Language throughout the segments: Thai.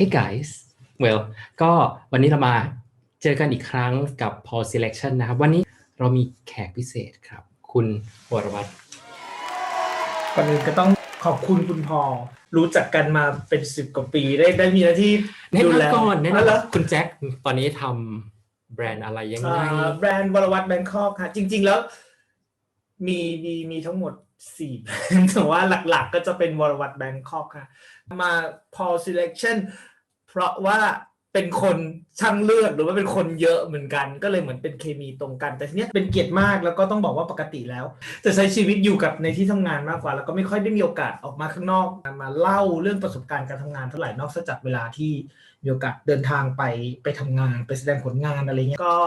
Hey guys well ก็วันนี้เรามาเจอกันอีกครั้งกับ Paul Selection นะครับ วันนี้เรามีแขกพิเศษครับ คุณวรวัตรก่อนอื่นก็ต้องขอบคุณคุณพอรู้จักกันมาเป็นสิบกว่าปีได้ได้มีหน้าที่แนะดูแลนำก่อนแนะอ๋อเหรอนำคุณแจ็คตอนนี้ทำแบรนด์อะไรยังไงอ่าแบรนด์วรวัตแบงคอกค่ะ จริง ๆ แล้ว มีมีมีทั้งหมด สี่แบรนด์แต่ว่าหลักๆ ก็จะเป็นวรวัตแบงคอกค่ะ มาพอ selection เพราะว่าเป็นคนช่างเลือกหรือว่าเป็นคนเยอะเหมือนกัน ก็เลยเหมือนเป็นเคมีตรงกัน แต่ทีเนี้ยเป็นเกียรติมากแล้วก็ต้องบอกว่าปกติแล้ว จะใช้ชีวิตอยู่กับในที่ทำงานมากกว่า แล้วก็ไม่ค่อยได้มีโอกาสออกมาข้างนอกมาเล่าเรื่องประสบการณ์การทำงานเท่าไหร่นอกจากเวลาที่มีโอกาสเดินทางไปไปทำงานไปแสดงผลงานอะไรเงี้ยก็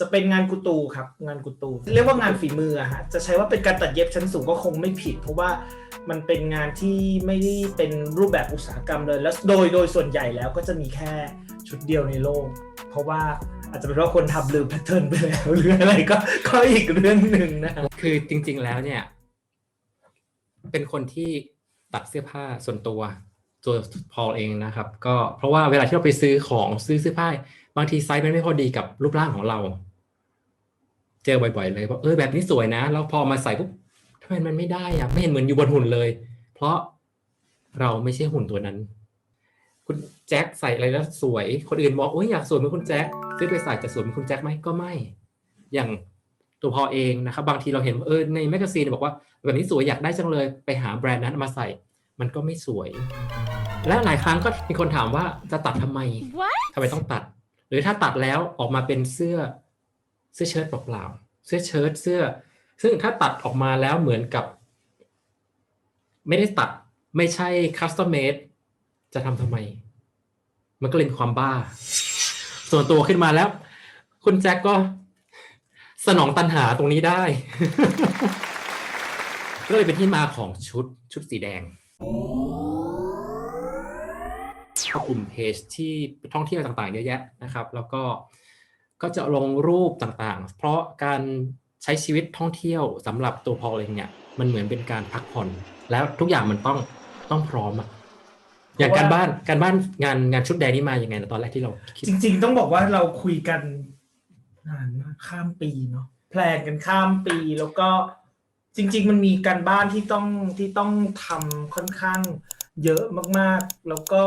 จะเป็นงานกุตูครับ งานกุตู เรียกว่างานฝีมืออะฮะจะใช้ว่าเป็นการตัดเย็บชั้นสูงก็คงไม่ผิด เพราะว่ามันเป็นงานที่ไม่ได้เป็นรูปแบบอุตสาหกรรมเลย แล้วโดยโดยส่วนใหญ่แล้วก็จะมีแค่ชุดเดียวในโลก เพราะว่าอาจจะเป็นเพราะคนทำลืมแพทเทิร์นไปแล้วหรืออะไรก็ก็อีกเรื่องหนึ่งนะคือจริง ๆแล้วเนี่ย เป็นคนที่ตัดเสื้อผ้าส่วนตัวตัวพอลเองนะครับ ก็เพราะว่าเวลาที่เราไปซื้อของซื้อเสื้อผ้า บางทีไซส์มันไม่พอดีกับรูปร่างของเรา อบ่อยๆเลยว่าเออแบบนี้สวยนะ แล้วพอมาใส่ปุ๊บทำไมมันไม่ได้อะไม่เห็นเหมือนอยู่บนหุ่นเลย เพราะเราไม่ใช่หุ่นตัวนั้น คุณแจ็คใส่อะไรแล้วสวย คนอื่นบอกโอ้ยอยากสวยเหมือนคุณแจ็คซื้อไปใส่จะสวยเหมือนคุณแจ็คไหมก็ไม่ อย่างตัวพอเองนะครับ บางทีเราเห็นว่าเออในแมกกาซีนบอกว่าแบบนี้สวยอยากได้จังเลยไปหาแบรนด์นั้นเอามาใส่ มันก็ไม่สวย และหลายครั้งก็มีคนถามว่าจะตัดทำไม What? ทำไมต้องตัด หรือถ้าตัดแล้วออกมาเป็นเสื้อ เสื้อเชิ้ตเปล่าๆเสื้อเชิ้ตเสื้อ ซึ่งถ้าตัดออกมาแล้วเหมือนกับ ไม่ได้ตัดไม่ใช่คัสตอมเมดจะทำทำไม มันก็เลยมีความบ้า ส่วนตัวขึ้นมาแล้ว คุณแจ็คก็สนองตันหาตรงนี้ได้ ก็เลยเป็นที่มาของชุดชุดสีแดงกลุ่มเพจที่ท่องเที่ยวต่างๆเยอะแยะนะครับ แล้วก็ ก็จะลงรูปต่างๆ เพราะการใช้ชีวิตท่องเที่ยวสำหรับตัวพอลเองเนี่ยมันเหมือนเป็นการพักผ่อน แล้วทุกอย่างมันต้องต้องพร้อมอะอย่างการบ้านการบ้านงานงานชุดแดงนี่มาอย่างไงนะตอนแรกที่เราคิดจริง ๆ ต้องบอกว่าเราคุยกันนานมากข้ามปีเนาะแพลนกันข้ามปีแล้วก็จริง ๆ มันมีการบ้านที่ต้องที่ต้องทำค่อนข้างเยอะมากๆ แล้วก็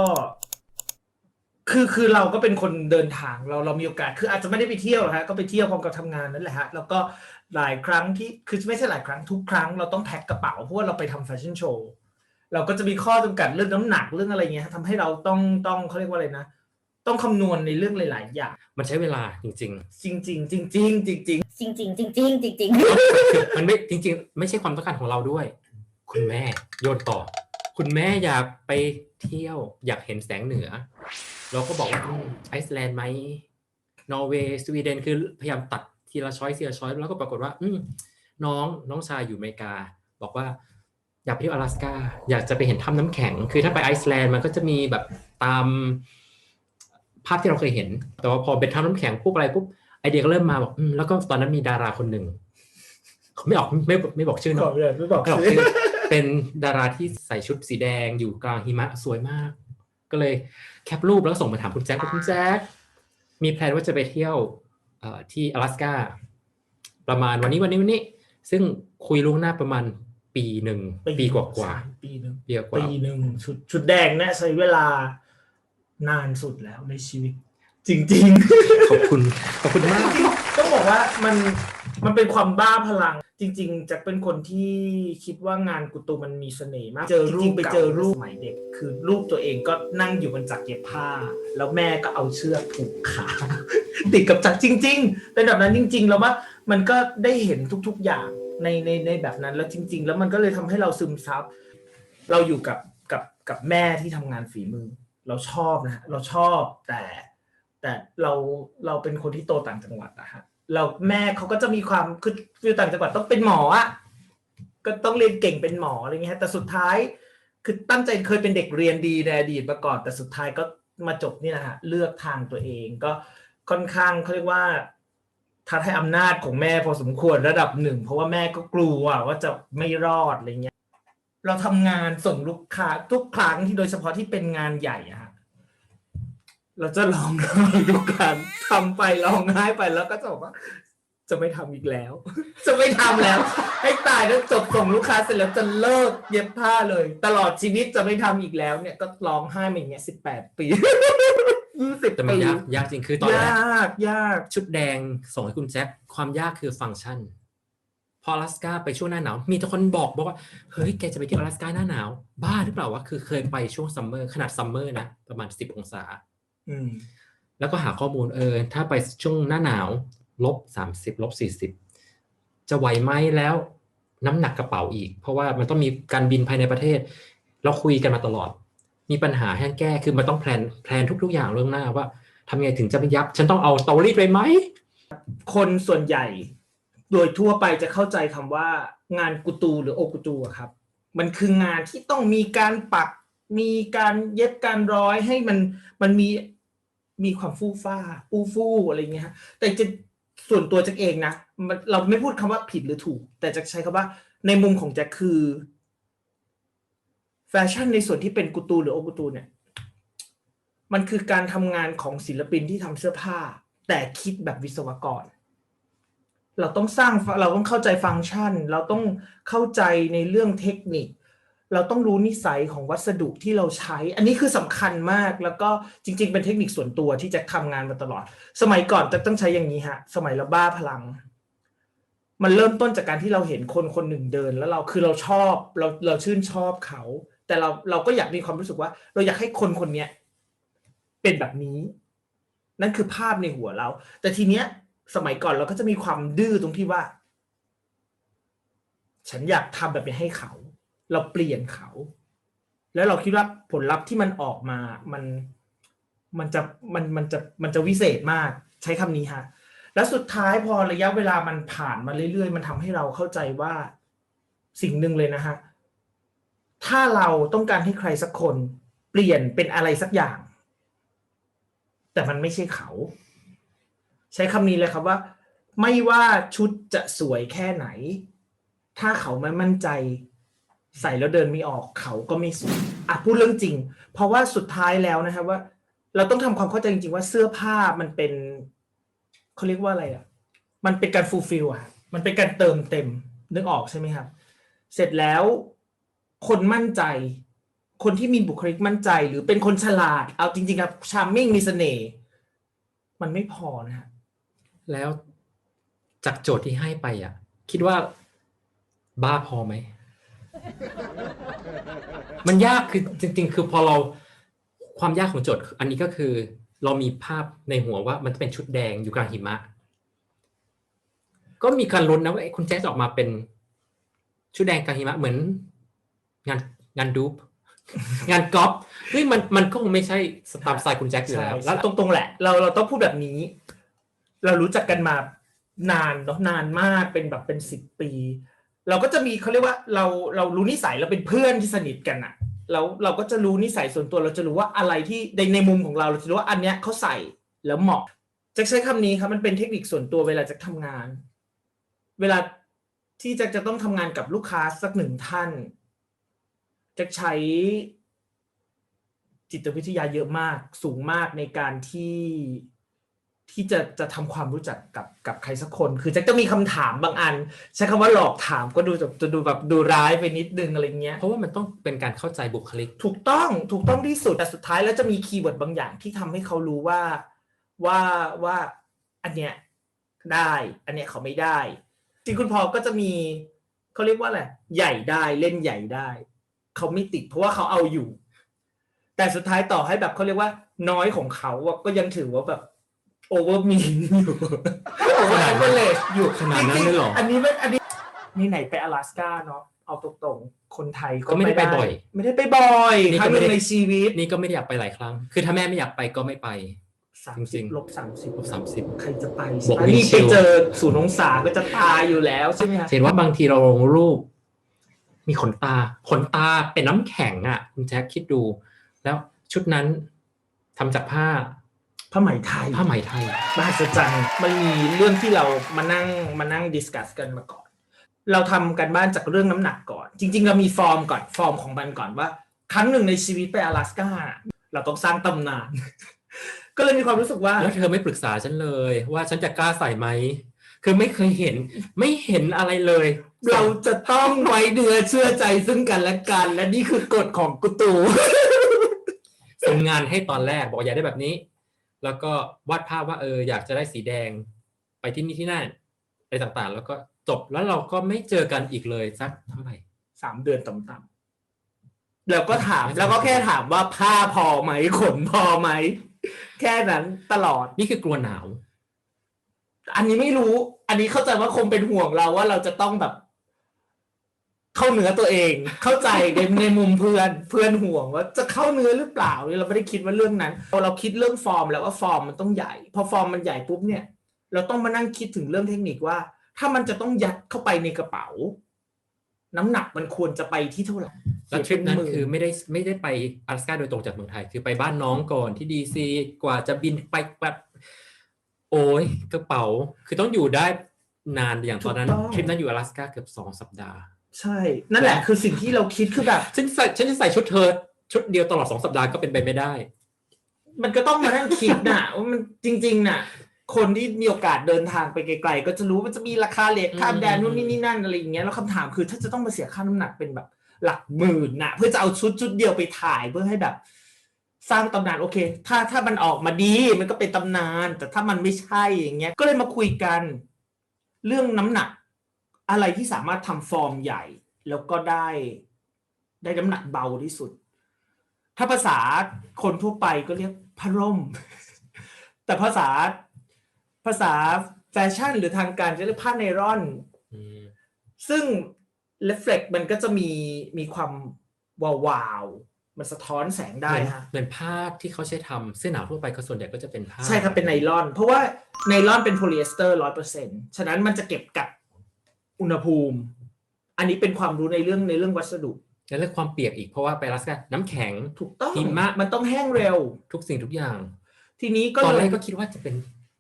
คือคือเราก็เป็นคนเดินทางเราเรามีโอกาสคืออาจจะไม่ได้ไปเที่ยวหรอกฮะก็ไปเที่ยวพร้อมกับทำงานนั่นแหละฮะแล้วก็หลายครั้งที่คือไม่ใช่หลายครั้งทุกครั้งเราต้องแพ็คกระเป๋าเพราะว่าเราไปทำแฟชั่นโชว์เราก็จะมีข้อจำกัดเรื่องน้ำหนักเรื่องอะไรเงี้ยทำให้เราต้องต้องเขาเรียกว่าอะไรนะ ต้องคำนวณในเรื่องหลาย ๆ อย่าง มันใช้เวลาจริงจริง ๆ จริง ๆ จริง ๆ จริงจริงจริงจริงจริงๆคือมันไม่จริง ๆ ไม่ใช่ความต้องการของเราด้วย คุณแม่โยนต่อ คุณแม่อยากไปเที่ยวอยากเห็นแสงเหนือ เราก็บอกว่าอืมไอซ์แลนด์ไหมนอร์เวย์สวีเดนคือพยายามตัดทีละช้อยทีละช้อยแล้วก็ปรากฏว่า อืมน้องน้องชายอยู่อเมริกา บอกว่า อยากไปเที่ยว阿拉斯าอยากจะไปเห็นถ้ำน้ำแข็ง คือถ้าไปไอซ์แลนด์มันก็จะมีแบบตามภาพที่เราเคยเห็น แต่ว่าพอเป็นถ้ำน้ำแข็งปุ๊บอะไรปุ๊บไอเดียก็เริ่มมาบอกอืมแล้วก็ตอนนั้นมีดาราคนหนึ่งเขาไม่ออกไม่ไม่บอกชื่อ ขอ เนาะ เลยไม่บอก ไม่บอก ชื่ ชื่ อ อเป็นดาราที่ใส่ชุดสีแดงอยู่กลางหิมะสวยมาก ก็เลยแคปรูปแล้วส่งมาถามคุณแจ็คว่าคุณแจ็คมีแพลนว่าจะไปเที่ยวเอ่อที่阿拉斯าประมาณวันนี้วันนี้วันนี้ ซึ่งคุยล่วงหน้าประมาณปีหนึ่งปีกว่ากว่า ปีหนึ่ง ๆปีกว่า ปีหนึ่งชุดชุดแดงเนี่ยใช้เวลานานสุดแล้วในชีวิต จริงๆขอบคุณขอบคุณมากต้องบอกว่ามันมันเป็นความบ้าพลัง จริง ๆจะเป็นคนที่คิดว่างานกุตูมันมีเสน่ห์มาก เจอรูปไปเจอรูปสมัยเด็ก คือรูปตัวเองก็นั่งอยู่บนจักรเย็บผ้า แล้วแม่ก็เอาเชือกผูกขา ติดกับจักรจริง ๆ เป็นแบบนั้นจริง ๆ แล้วว่ามันก็ได้เห็นทุก ๆ อย่างในในในแบบนั้นแล้วจริง ๆ แล้วมันก็เลยทำให้เราซึมซับ เราอยู่กับกับกับแม่ที่ทำงานฝีมือ เราชอบนะฮะเราชอบแต่ แต่เราเราเป็นคนที่โตต่างจังหวัดอะฮะเราแม่เขาก็จะมีความคือคือต่างจังหวัดต้องเป็นหมออะก็ต้องเรียนเก่งเป็นหมออะไรเงี้ยฮะแต่สุดท้าย คือตั้งใจเคยเป็นเด็กเรียนดีในอดีตมาก่อน แต่สุดท้ายก็มาจบนี่นะฮะเลือกทางตัวเองก็ค่อนข้างเขาเรียกว่าท้าทายอำนาจของแม่พอสมควรระดับหนึ่ง เพราะว่าแม่ก็กลัวว่าจะไม่รอดอะไรเงี้ยเราทำงานส่งลูกค้าทุกครั้งที่โดยเฉพาะที่เป็นงานใหญ่อะฮะ เราจะลองดูกันทำไปลองง่ายไปแล้วก็จะบอกว่า จะไม่ทำอีกแล้ว จะไม่ทำแล้ว ให้ตายแล้วจบส่งลูกค้าเสร็จแล้วจะเลิกเย็บผ้าเลย ตลอดชีวิตจะไม่ทำอีกแล้ว เนี่ยก็ร้องไห้มาอย่างเงี้ยสิบแปดปียี่สิบแต่มันปียากยากจริงคือตอนแรกยากยากชุดแดงส่งให้คุณแจ็คความยากคือฟังก์ชัน พออลาสกาไปช่วงหน้าหนาว มีแต่คนบอกบอกว่า เฮ้ยแกจะไปเที่ยวอลาสกาหน้าหนาว บ้าหรือเปล่าวะคือเคยไปช่วงซัมเมอร์ขนาดซัมเมอร์นะ ประมาณสิบองศา อืม แล้วก็หาข้อมูลเออ ถ้าไปช่วงหน้าหนาวลบสามสิบลบสี่สิบจะไหวไหมแล้วน้ำหนักกระเป๋าอีก เพราะว่ามันต้องมีการบินภายในประเทศ เราคุยกันมาตลอด มีปัญหาให้แก้คือมันต้องแพลนแพลนทุก ๆ อย่างเรื่องหน้าว่าทำยังไงถึงจะไม่ยับ ฉันต้องเอาเตารีดไปไหมคนส่วนใหญ่ โดยทั่วไปจะเข้าใจคำว่างานกุตูหรือโอกุตูอะครับ มันคืองานที่ต้องมีการปักมีการเย็บการร้อยให้มันมันมี มีความฟูฟ้าฟูฟู่อะไรเงี้ยฮะแต่จะส่วนตัวจ็คเองนะมันเราไม่พูดคำว่าผิดหรือถูก แต่จะใช้คำว่า ในมุมของแจ็คคือ แฟชั่นในส่วนที่เป็นกุตูหรือโอกุตูเนี่ย มันคือการทำงานของศิลปินที่ทำเสื้อผ้า แต่คิดแบบวิศวกร เราต้องสร้างเราต้องเข้าใจฟังก์ชัน เราต้องเข้าใจในเรื่องเทคนิค เราต้องรู้นิสัยของวัสดุที่เราใช้ อันนี้คือสำคัญมากแล้วก็จริง ๆ เป็นเทคนิคส่วนตัวที่จะทำงานมาตลอด สมัยก่อนจะต้องใช้อย่างนี้ฮะ สมัยเราบ้าพลัง มันเริ่มต้นจากการที่เราเห็นคนคนหนึ่งเดิน แล้วเราคือเราชอบเราเราชื่นชอบเขา แต่เราเราก็อยากมีความรู้สึกว่า เราอยากให้คนคนเนี้ยเป็นแบบนี้ นั่นคือภาพในหัวเรา แต่ทีเนี้ย สมัยก่อนเราก็จะมีความดื้อตรงที่ว่า ฉันอยากทำแบบนี้ให้เขา เราเปลี่ยนเขา แล้วเราคิดว่าผลลัพธ์ที่มันออกมา มันมันจะมันมันจะมันจะวิเศษมากใช้คำนี้ฮะแล้วสุดท้ายพอระยะเวลามันผ่านมาเรื่อยๆ มันทำให้เราเข้าใจว่าสิ่งหนึ่งเลยนะฮะถ้าเราต้องการให้ใครสักคนเปลี่ยนเป็นอะไรสักอย่าง แต่มันไม่ใช่เขา ใช้คำนี้เลยครับว่า ไม่ว่าชุดจะสวยแค่ไหน ถ้าเขาไม่มั่นใจ ใส่แล้วเดินไม่ออกเขาก็ไม่สวยอะพูดเรื่องจริง เพราะว่าสุดท้ายแล้วนะครับว่า เราต้องทำความเข้าใจจริง ๆ ว่าเสื้อผ้ามันเป็นเขาเรียกว่าอะไรอะ มันเป็นการฟูลฟิลอะ มันเป็นการเติมเต็มนึกออกใช่ไหมครับ เสร็จแล้วคนมั่นใจ คนที่มีบุคลิกมั่นใจ หรือเป็นคนฉลาด เอาจริง ๆ ครับชาร์มมิ่งมีเสน่ห์มันไม่พอนะฮะแล้วจากโจทย์ที่ให้ไปอะ คิดว่าบ้าพอไหม มันยากคือจริง ๆ คือพอเราความยากของโจทย์อันนี้ก็คือ เรามีภาพในหัวว่ามันจะเป็นชุดแดงอยู่กลางหิมะ ก็มีการลุ้นนะว่าไอ้คุณแจ๊สออกมาเป็นชุดแดงกลางหิมะเหมือน งานงานดูปงานก๊อปเฮ้ยมันมันก็คงไม่ใช่สไตล์สไตล์คุณแจ็คอยู่แล้วแล้วตรงๆแหละ เราเราต้องพูดแบบนี้ เรารู้จักกันมานานเนาะนานมากเป็นแบบเป็นสิบปี เราก็จะมีเขาเรียกว่าเราเรารู้นิสัยเราเป็นเพื่อนที่สนิทกันอะเราเราก็จะรู้นิสัยส่วนตัวเราจะรู้ว่าอะไรที่ในในมุมของเราเราจะรู้ว่าอันเนี้ยเขาใส่แล้วเหมาะจะใช้คำนี้ครับมันเป็นเทคนิคส่วนตัวเวลาจะทำงาน เวลาที่จะจะต้องทำงานกับลูกค้าสักหนึ่งท่าน จะใช้จิตวิทยาเยอะมากสูงมากในการที่ ที่จะจะทำความรู้จักกับกับใครสักคน คือจะจะมีคำถามบางอัน ใช้คำว่าหลอกถามก็ดูจะจะดูแบบดูร้ายไปนิดนึงอะไรเงี้ย เพราะว่ามันต้องเป็นการเข้าใจบุคลิก ถูกต้องถูกต้องที่สุด แต่สุดท้ายแล้วจะมีคีย์เวิร์ดบางอย่างที่ทำให้เขารู้ว่าว่าว่าอันเนี้ยได้ อันเนี้ยเขาไม่ได้ จริงคุณพอก็จะมีเขาเรียกว่าอะไรใหญ่ได้เล่นใหญ่ได้ เขาไม่ติดเพราะว่าเขาเอาอยู่ แต่สุดท้ายต่อให้แบบเขาเรียกว่า น้อยของเขาอะก็ยังถือว่าแบบ โอเวอร์มีอยู่โอเวอร์เลจอยู่ขนาดนั้นเลยหรอ อันนี้ไม่อันนี้นี่ไหนไป阿拉斯าเนาะเอาตรงๆคนไทยก็ไม่ได้ไปบ่อย ไม่ได้ไปบ่อยนี่ครั้ก็งไม่ได้ นึงในชีวิตนี่ก็ไม่ได้อยากไปหลายครั้ง คือถ้าแม่ไม่อยากไปก็ไม่ไป สามสิบลบสามสิบลบสามสิบ ใครจะไปนี่ไปเจอศูนย์องศาก็จะตายอยู่แล้วใช่ไหมคะเห็นว่าบางทีเราลงรูป มีขนตา ขนตาเป็นน้ำแข็งอะ คุณแจ๊คคิดดู แล้วชุดนั้นทำจากผ้า ผ้าไหมไทย ผ้าไหมไทย มหัศจรรย์มันมีเรื่องที่เรามานั่งมานั่งดิสคัสกันมาก่อน เราทำกันบ้านจากเรื่องน้ำหนักก่อน จริง ๆ เรามีฟอร์มก่อนฟอร์มของมันก่อนว่า ครั้งหนึ่งในชีวิตไป阿拉斯ก้าเราต้องสร้างตำนาน ก็เลยมีความรู้สึกว่า แล้วเธอไม่ปรึกษาฉันเลย ว่าฉันจะกล้าใส่ไหม คือไม่เคยเห็น ไม่เห็นอะไรเลย เราจะต้องไว้เดือเชื่อใจซึ่งกันและกัน และนี่คือกฎของกุตู ส่งงานให้ตอนแรกบอกอยากได้แบบนี้ แล้วก็วาดภาพว่าเอออยากจะได้สีแดงไปที่นี่ที่นั่นอะไรต่างๆ แล้วก็จบแล้วเราก็ไม่เจอกันอีกเลยสักเท่าไหร่สามเดือนต่ำๆแล้วก็ถามแล้วก็แค่ถามว่าผ้าพอไหมขนพอไหม แค่นั้นตลอดนี่คือกลัวหนาว อันนี้ไม่รู้ อันนี้เข้าใจว่าคงเป็นห่วงเราว่าเราจะต้องแบบ เข้าเนื้อตัวเอง เข้าใจในในมุมเพื่อนเพื่อนห่วงว่าจะเข้าเนื้อหรือเปล่าเนี่ยเราไม่ได้คิดว่าเรื่องนั้นพอเราคิดเรื่องฟอร์มแล้วว่าฟอร์มมันต้องใหญ่ พอฟอร์มมันใหญ่ปุ๊บเนี่ย เราต้องมานั่งคิดถึงเรื่องเทคนิคว่า ถ้ามันจะต้องยัดเข้าไปในกระเป๋า น้ำหนักมันควรจะไปที่เท่าไหร่แล้วทริปนั้นคือไม่ได้ไม่ได้ไปอลาสก้าโดยตรงจากเมืองไทย คือไปบ้านน้องก่อนที่ดีซีกว่าจะบินไปแบบโอ้ยกระเป๋า คือต้องอยู่ได้นานอย่างตอนนั้นทริปนั้นอยู่อลาสก้าเกือบสองสัปดาห์ ใช่ นั่นแหละคือสิ่งที่เราคิดคือแบบฉันใส่ฉันจะใส่ชุดเธอชุดเดียวตลอดสองสัปดาห์ก็เป็นไปไม่ได้ มันก็ต้องมานั่งคิดน่ะว่ามันจริง ๆ น่ะ คนที่มีโอกาสเดินทางไปไกลๆก็จะรู้ว่ามันจะมีราคาเลทข้ามแดนนู่นนี่นี่นั่นอะไรอย่างเงี้ยแล้วคำถามคือถ้าจะต้องมาเสียค่าน้ำหนักเป็นแบบ หลักหมื่นน่ะ เพื่อจะเอาชุดชุดเดียวไปถ่ายเพื่อให้แบบ สร้างตำนานโอเค ถ้าถ้ามันออกมาดีมันก็เป็นตำนาน แต่ถ้ามันไม่ใช่อย่างเงี้ย ก็เลยมาคุยกัน เรื่องน้ำหนัก อะไรที่สามารถทำฟอร์มใหญ่ แล้วก็ได้ได้น้ำหนักเบาที่สุด ถ้าภาษาคนทั่วไปก็เรียกพระร่มแต่ภาษาภาษาแฟชั่นหรือทางการจะเรียกผ้าไนร่อนอืมซึ่ง reflect มันก็จะมีมีความวาวๆมันสะท้อนแสงได้ฮะเหมือนผ้าที่เขาใช้ทำเสื้อหนาวทั่วไปก็ส่วนใหญ่ก็จะเป็นผ้า ใช่ครับเป็นไนลอน เพราะว่าไนลอนเป็นโพลีเอสเตอร์ร้อยเปอร์เซ็นฉะนั้นมันจะเก็บกัก อุณหภูมิ อันนี้เป็นความรู้ในเรื่องในเรื่องวัสดุ แล้วเรื่องความเปียกอีกเพราะว่าไปอลาสกาน้ำแข็ง ถูกต้องหิมะ มันต้องแห้งเร็ว ทุกสิ่งทุกอย่าง ทีนี้ก็ตอนเลแรยกก็คิดว่าจะเป็น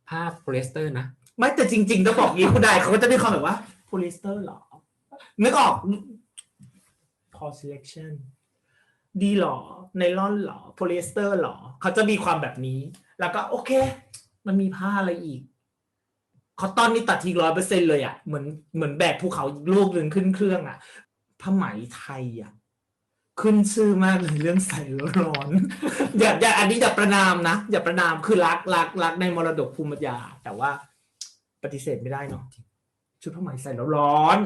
ผ้าโพลีเอสเตอร์นะ ไม่แต่จริงๆต้องบอกงี้คุณได้เขาก็จะมีความแบบว่าโพลีเอสเตอร์หรอ นึกออกพอ selection ดีหรอไนลอนหรอโพลีเอสเตอร์หรอ เขาจะมีความแบบนี้ แล้วก็โอเค มันมีผ้าอะไรอีก คอตตอนนี่ตัดทิ้งร้อยเปอร์เซ็นเลยอะ่ะเหมือนเหมือนแบกภูเขาลูกหนึ่งขึ้นเครื่องอะ่ะผ้าไหมไทยอะ่ะขึ้นชื่อมากเลยเรื่องใส่แล้วร้อนอย่าอย่าอันนี้อย่าประนามนะอย่าประนามคือรักรักรักในมรดกภูมิปัญญา แต่ว่าปฏิเสธไม่ได้เนาะชุดผ้าไหมใส่แล้วร้อน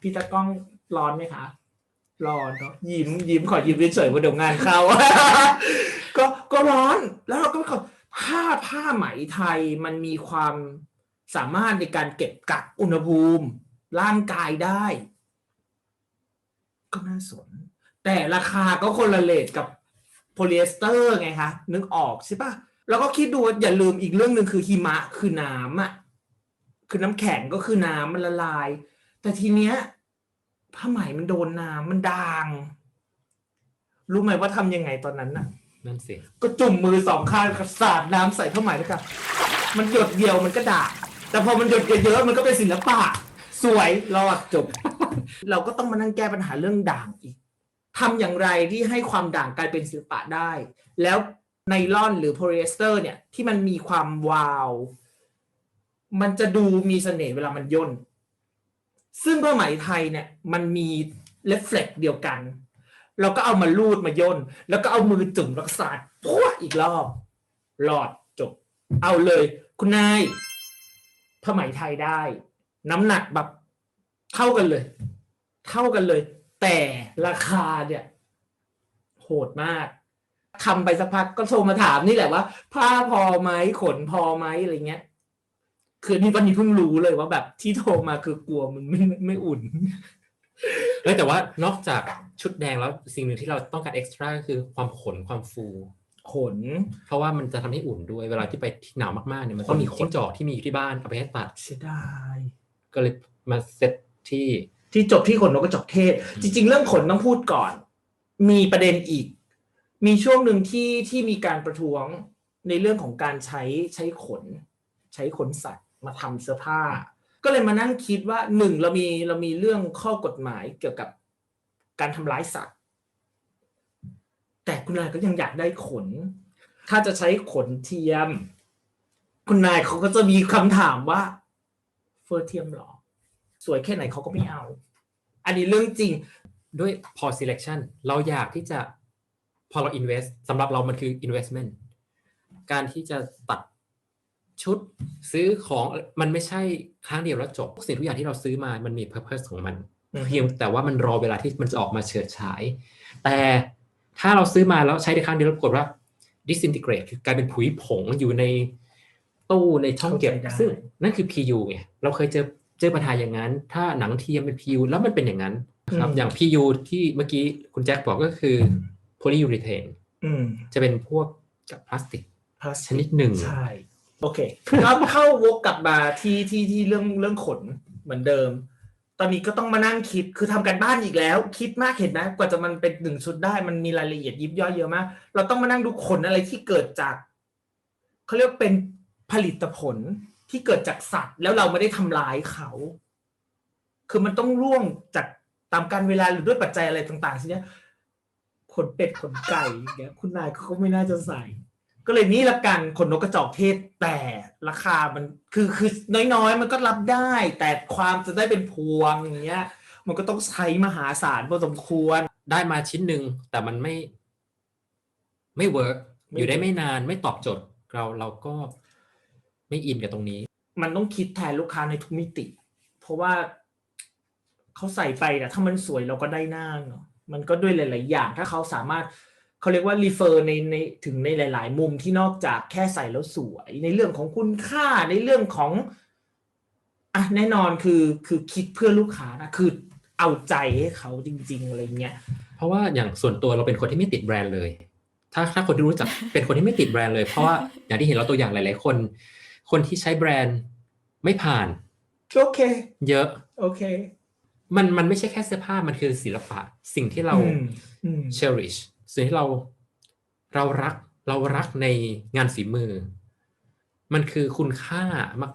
พี่ตากล้องร้อนไหมคะร้อนเนาะยิ้มยิ้มขอยิ้มเฉยๆว่าเดี๋ยวงานเข้าก็ก็ร้อนแล้วเราก็ขอผ้าผ้าไหมไทยมันมีความ สามารถในการเก็บกักอุณหภูมิ ร่างกายได้ ก็น่าสน แต่ราคาก็คนละเลทกับโพลีเอสเตอร์ไงคะนึกออกใช่ปะแล้วก็คิดดูว่าอย่าลืมอีกเรื่องหนึ่งคือหิมะคือน้ำอะคือน้ำแข็งก็คือน้ำมันละลาย แต่ทีเนี้ยผ้าไหมมันโดนน้ำมันด่าง รู้ไหมว่าทำยังไงตอนนั้นน่ะ นั่นสิ ก็จุ่มมือสองข้างสาดน้ำใส่ผ้าไหมแล้วกันมันหยดเดียวมันก็ด่าง แต่พอมันหยดเยอะๆมันก็เป็นศิลปะ สวยรอดจบ เราก็ต้องมานั่งแก้ปัญหาเรื่องด่างอีกทำอย่างไรที่ให้ความด่างกลายเป็นศิลปะได้ แล้วไนลอนหรือโพลีเอสเตอร์เนี่ยที่มันมีความวาว มันจะดูมีเสน่ห์เวลามันย่น ซึ่งผ้าไหมไทยเนี่ยมันมีเรฟเฟกเดียวกัน เราก็เอามาลูดมาย่น แล้วก็เอามือจุ่มรักษาพวอีกรอบหลอดจบ เอาเลย คุณนาย ผ้าไหมไทยได้ น้ำหนักแบบเท่ากันเลย เท่ากันเลย แต่ราคาเนี่ย โหดมากทำไปสักพักก็โทรมาถามนี่แหละว่า ผ้าพอไหมขนพอไหมอะไรเงี้ยคือนี่วันนี้เพิ่งรู้เลยว่าแบบที่โทรมาคือกลัวมันไม่ไม่อุ่นเอ้แต่ว่านอกจากชุดแดงแล้วสิ่งหนึ่งที่เราต้องการเอ็กซ์ตร้าก็คือความขนความฟู ขน เพราะว่ามันจะทำให้อุ่นด้วยเวลาที่ไปที่หนาวมากๆเนี่ยมันต้องมีขนจิ้งจอกที่มีอยู่ที่บ้านเอาไปให้ตัดเสียดายก็เลยมาเซ็ตที่ที่จบที่ขนนกกระจอกเทศ จริง ๆ เรื่องขนต้องพูดก่อน มีประเด็นอีก มีช่วงหนึ่งที่ที่มีการประท้วงในเรื่องของการใช้ใช้ขน ใช้ขนสัตว์มาทำเสื้อผ้า ก็เลยมานั่งคิดว่าหนึ่งเรามีเรามีเรื่องข้อกฎหมายเกี่ยวกับการทำร้ายสัตว์ แต่คุณนายก็ยังอยากได้ขน ถ้าจะใช้ขนเทียม คุณนายเขาก็จะมีคำถามว่า เฟอร์เทียมเหรอ สวยแค่ไหนเขาก็ไม่เอา อันนี้เรื่องจริงด้วยพอ selection เราอยากที่จะพอเรา invest สำหรับเรามันคือ investment การที่จะตัดชุดซื้อของมันไม่ใช่ครั้งเดียวแล้วจบสิ่งทุกอย่างที่เราซื้อมามันมี purpose ของมันอือฮึเพียงแต่ว่ามันรอเวลาที่มันจะออกมาเฉิดฉาย แต่ ถ้าเราซื้อมาแล้วใช้ได้ครั้งเดียวแล้วปรากฏว่า disintegrate คือกลายเป็นผุยผงอยู่ในตู้ในช่องเก็บเข้าใจได้ซึ่งนั่นคือ PU ไงเราเคยเจอเจอปัญหาอย่างนั้น ถ้าหนังเทียมเป็น PU แล้วมันเป็นอย่างนั้นครับอย่าง PU ที่เมื่อกี้คุณแจ็คบอกก็คือ polyurethane อืมจะเป็นพวกกับพลาสติกพลาสชติกนิดหนึ่งใช่โอเคแล้วเข้าวกกลับมาที่ที่ที่เรื่องเรื่องขนเหมือนเดิม ตอนนี้ก็ต้องมานั่งคิดคือทำกันบ้านอีกแล้ว คิดมากเห็นไหมกว่าจะมันเป็นหนึ่งชุดได้มันมีรายละเอียดยิบย่อยเยอะมาก เราต้องมานั่งดูขนอะไรที่เกิดจากเขาเรียกว่าเป็นผลิตผลที่เกิดจากสัตว์ แล้วเราไม่ได้ทำร้ายเขา คือมันต้องร่วงจากตามการเวลาหรือด้วยปัจจัยอะไรต่างๆทีเนี้ขนเป็ดขนไก่อย่างเงี้ยคุณนายเขาก็ไม่น่าจะใส่ ก็เลยนี่ละกันขนนกกระจอกเทศแต่ราคามันคือคือน้อยๆ มันก็รับได้ แต่ความจะได้เป็นพวงอย่างเงี้ย มันก็ต้องใช้มหาศาลพอสมควร ได้มาชิ้นหนึ่งแต่มันไม่ ไม่เวิร์กไม่อยู่ได้ work ไม่นานไม่ตอบโจทย์เราเราก็ไม่อินกับตรงนี้ มันต้องคิดแทนลูกค้าในทุกมิติ เพราะว่าเขาใส่ไปนะถ้ามันสวยเราก็ได้หน้าเนาะมันก็ด้วยหลาย ๆ อย่าง ถ้าเขาสามารถ เขาเรียกว่ารีเฟอร์ในในถึงในหลาย ๆ มุมที่นอกจากแค่ใส่แล้วสวย ในเรื่องของคุณค่าในเรื่องของอะแน่นอนคือคือคิดเพื่อลูกค้านะคือเอาใจให้เขาจริง ๆ อะไรเงี้ยเพราะว่าอย่างส่วนตัวเราเป็นคนที่ไม่ติดแบรนด์เลย ถ้าถ้าคนที่รู้จักเป็นคนที่ไม่ติดแบรนด์เลย เพราะว่าอย่างที่เห็นเราตัวอย่างหลาย ๆ คน คนที่ใช้แบรนด์ไม่ผ่านโอเค เยอะโอเค มันมันไม่ใช่แค่เสื้อผ้ามันคือศิลปะ สิ่งที่เราอืมอืม cherish สิ่งที่เราเรารักเรารักในงานฝีมือ มันคือคุณค่า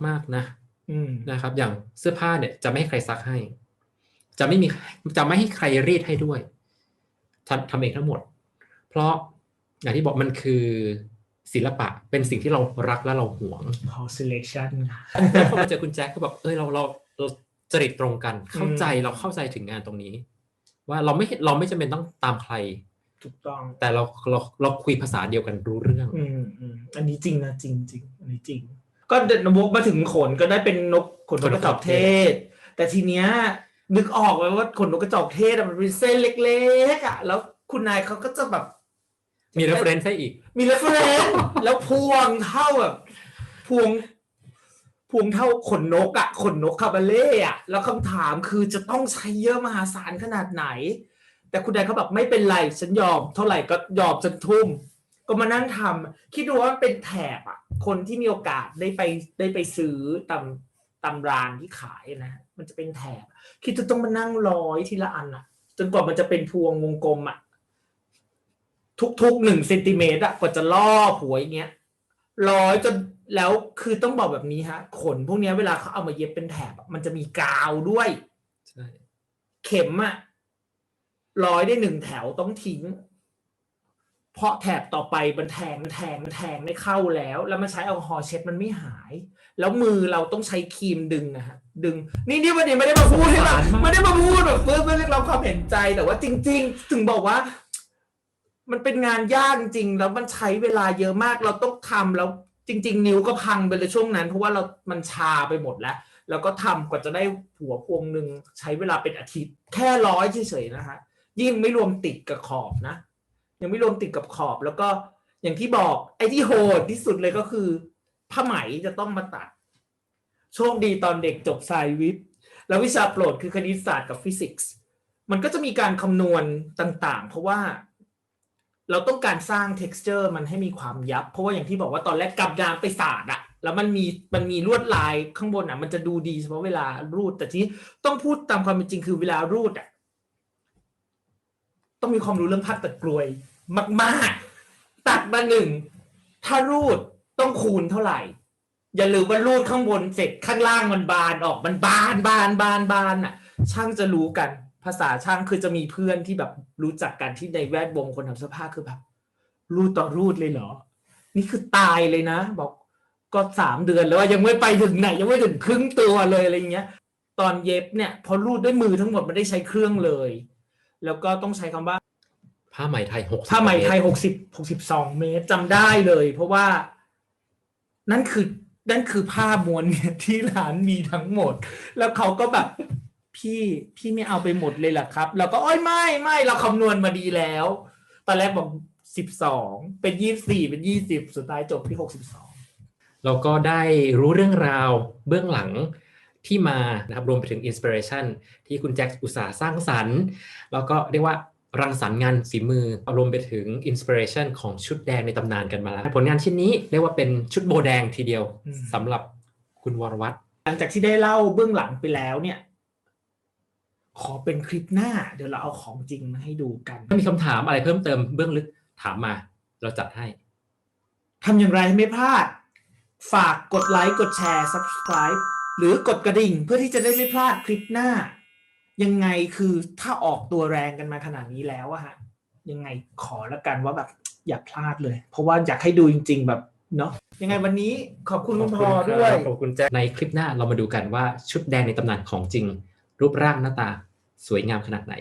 มาก ๆนะอืมนะครับ อย่างเสื้อผ้าเนี่ย จะไม่ให้ใครซักให้ จะไม่มีจะไม่ให้ใครรีดให้ด้วยทำทำเองทั้งหมด เพราะอย่างที่บอกมันคือศิลปะเป็นสิ่งที่เรารักและเราหวงพอ selection แล้วพอมาเจอคุณแจ็คก็แบบเอ้ยเราเราเราจริตตรงกัน เข้าใจเราเข้าใจถึงงานตรงนี้ ว่าเราไม่เราไม่จำเป็นต้องตามใคร ถูกต้อง แต่เราเราเราคุยภาษาเดียวกันรู้เรื่อง อืมอืมอันนี้จริงนะจริงจริงอันนี้จริง ก็เดินวกมาถึงขนก็ได้เป็นนกขนนกกระจอกเทศ แต่ทีเนี้ยนึกออกไว้ว่าขนนกกระจอกเทศอะมันเป็นเส้นเล็กๆอะ แล้วคุณนายเขาก็จะแบบ มี reference ให้อีก มีเรฟเฟรนแล้วพวงเท่าแบบพวงพวงเท่าขนนกอะขนนกคาบาเล่อะแล้วคำถามคือจะต้องใช้เยอะมหาศาลขนาดไหน แต่คุณนายเขาแบบไม่เป็นไรฉันยอม เท่าไหร่ก็ยอมจนทุ่ม ก็มานั่งทำคิดดูว่ามันเป็นแถบอะคนที่มีโอกาสได้ไปได้ไปซื้อตำตำรานที่ขายนะมันจะเป็นแถบ คิดจะต้องมานั่งร้อยทีละอันอะจนกว่ามันจะเป็นพวงวงกลมอะทุกๆหนึ่งเซนติเมตรอะกว่าจะล่อหัวอย่างเงี้ยร้อยจนแล้วคือต้องบอกแบบนี้ฮะ ขนพวกเนี้ยเวลาเขาเอามาเย็บเป็นแถบอะมันจะมีกาวด้วย ใช่ เข็มอะ ร้อยได้หนึ่งแถวต้องทิ้ง เพราะแถบต่อไปมันแทงมันแทงมันแทงไม่เข้าแล้ว แล้วมันใช้แอลกอฮอล์เช็ดมันไม่หาย แล้วมือเราต้องใช้ครีมดึงนะฮะดึง นี่นี่วันนี้ไม่ได้มาพูดให้เราไม่ได้มาพูดแบบเพื่อเพื่อเรียกร้องความเห็นใจแต่ว่าจริง ๆ ถึงบอกว่า มันเป็นงานยากจริงๆแล้วมันใช้เวลาเยอะมากเราต้องทำแล้วจริง ๆ นิ้วก็พังไปเลยช่วงนั้น เพราะว่าเรา มันชาไปหมดแล้ว แล้วก็ทำกว่าจะได้หัวพวงหนึ่งใช้เวลาเป็นอาทิตย์ แค่ร้อยเฉยๆนะฮะ ยิ่งไม่รวมติดกับขอบนะ ยังไม่รวมติดกับขอบ แล้วก็อย่างที่บอกไอ้ที่โหดที่สุดเลยก็คือผ้าไหมจะต้องมาตัด โชคดีตอนเด็กจบสายวิทย์ แล้ววิชาโปรดคือคณิตศาสตร์กับฟิสิกส์มันก็จะมีการคำนวณต่างๆ เพราะว่าเราต้องการสร้าง texture มันให้มีความยับ เพราะว่าอย่างที่บอกว่าตอนแรกกับดามไปสาดอะแล้วมันมีมันมีลวดลายข้างบนอะมันจะดูดีเฉพาะเวลารูด แต่ที่ต้องพูดตามความเป็นจริงคือเวลารูดอะ ต้องมีความรู้เรื่องภาพตัดกลวย มากๆ ตัดมาหนึ่งถ้ารูดต้องคูณเท่าไหร่ อย่าลืมว่ารูดข้างบนเสร็จข้างล่างมันบานออกมันบานบานบานบานอะ ช่างจะรู้กันภาษาช่างคือจะมีเพื่อนที่แบบรู้จักกันที่ในแวดวงคนทำเสื้อผ้าคือแบบ รูดต่อรูดเลยเหรอ นี่คือตายเลยนะ บอกก็สามเดือนแล้วยังไม่ไปถึงไหน ยังไม่ถึงครึ่งตัวเลยอะไรเงี้ย ตอนเย็บเนี่ย พอรูดด้วยมือทั้งหมดไม่ได้ใช้เครื่องเลย แล้วก็ต้องใช้คำว่า ผ้าไหมไทยหกผ้าไหมไทยหกสิบหกสิบสองเมตรจำได้เลย เพราะว่านั่นคือนั่นคือผ้ามวนเนี่ยที่ร้านมีทั้งหมด แล้วเขาก็แบบพี่พี่ไม่เอาไปหมดเลยเหรอครับเราก็อ้อยไม่ไม่เราคำนวณมาดีแล้ว ตอนแรกบอกสิบสองเป็นยี่สี่เป็นยี่สิบสุดท้ายจบที่หกสิบสองเราก็ได้รู้เรื่องราวเบื้องหลัง ที่มานะครับรวมไปถึงอินสปิเรชันที่คุณแจ็คอุตสาห์สร้างสรรค์ แล้วก็เรียกว่ารังสรรค์งานฝีมือรวมไปถึงอินสปิเรชันของชุดแดงในตำนานกันมาแล้ว ผลงานชิ้นนี้เรียกว่าเป็นชุดโบแดงทีเดียวสำหรับคุณวรวัตรหลังจากที่ได้เล่าเบื้องหลังไปแล้วเนี่ยขอเป็นคลิปหน้าเดี๋ยวเราเอาของจริงมาให้ดูกัน ถ้ามีคำถามอะไรเพิ่มเติมเบื้องลึกถามมา เราจัดให้ทำอย่างไรให้ไม่พลาด ฝากกดไลค์กดแชร์ subscribe หรือกดกระดิ่งเพื่อที่จะได้ไม่พลาดคลิปหน้า ยังไงคือถ้าออกตัวแรงกันมาขนาดนี้แล้วอะฮะยังไงขอละกันว่าแบบอย่าพลาดเลย เพราะว่าอยากให้ดูจริง ๆ แบบเนาะยังไงวันนี้ขอบคุณคุณพอด้วย ขอบคุณแจ็คในคลิปหน้าเรามาดูกันว่าชุดแดงในตำนานของจริง รูปร่างหน้าตา สวยงามขนาดไหน